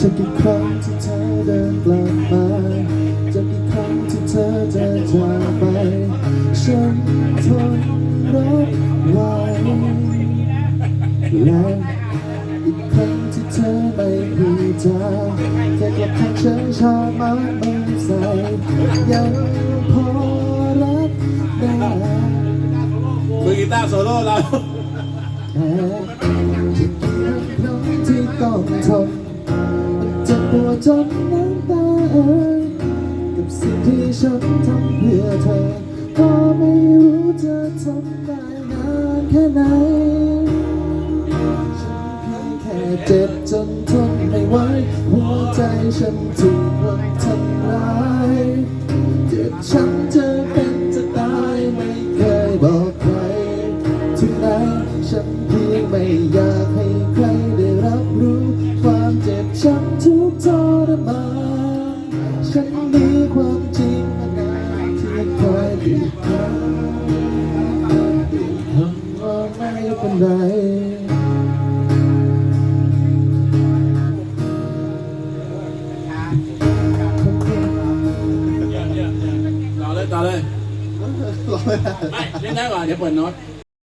จะกี่ครั้งที่เธอเดินกลับมาจะกี่ครั้งที่เธอจะจากไป ฉันทนรับไหวและอีกครั้งที่เธอไม่พูดจา ชิญชามาไม่ใส่ยังพอรับได้มือกีตาร์โซโล่เราแม้จะกี่ครั้งที่ต้องทนจ็บปวดจนน้ำตาเอ่ยกับสิ่งที่ฉันทำเพื่อเธอ ก็ไม่รู้จะ จ็บจนทนไม่ไหวหัวใจฉันถูกวันทำร้ายเจ็บช้ำจะเป็นจะตายไม่เคยบอกใครที่ไหนฉันเพียงไม่อยากให้ใครได้รับรู้ ความเจ็บช้ำทุกทรมานฉันมีความจริงมานานที่คอยบีบคั้นบีบคำว่าไม่เป็นไร ไม่เล่นได้ก่อนเดี๋ยวเปิดโน้ต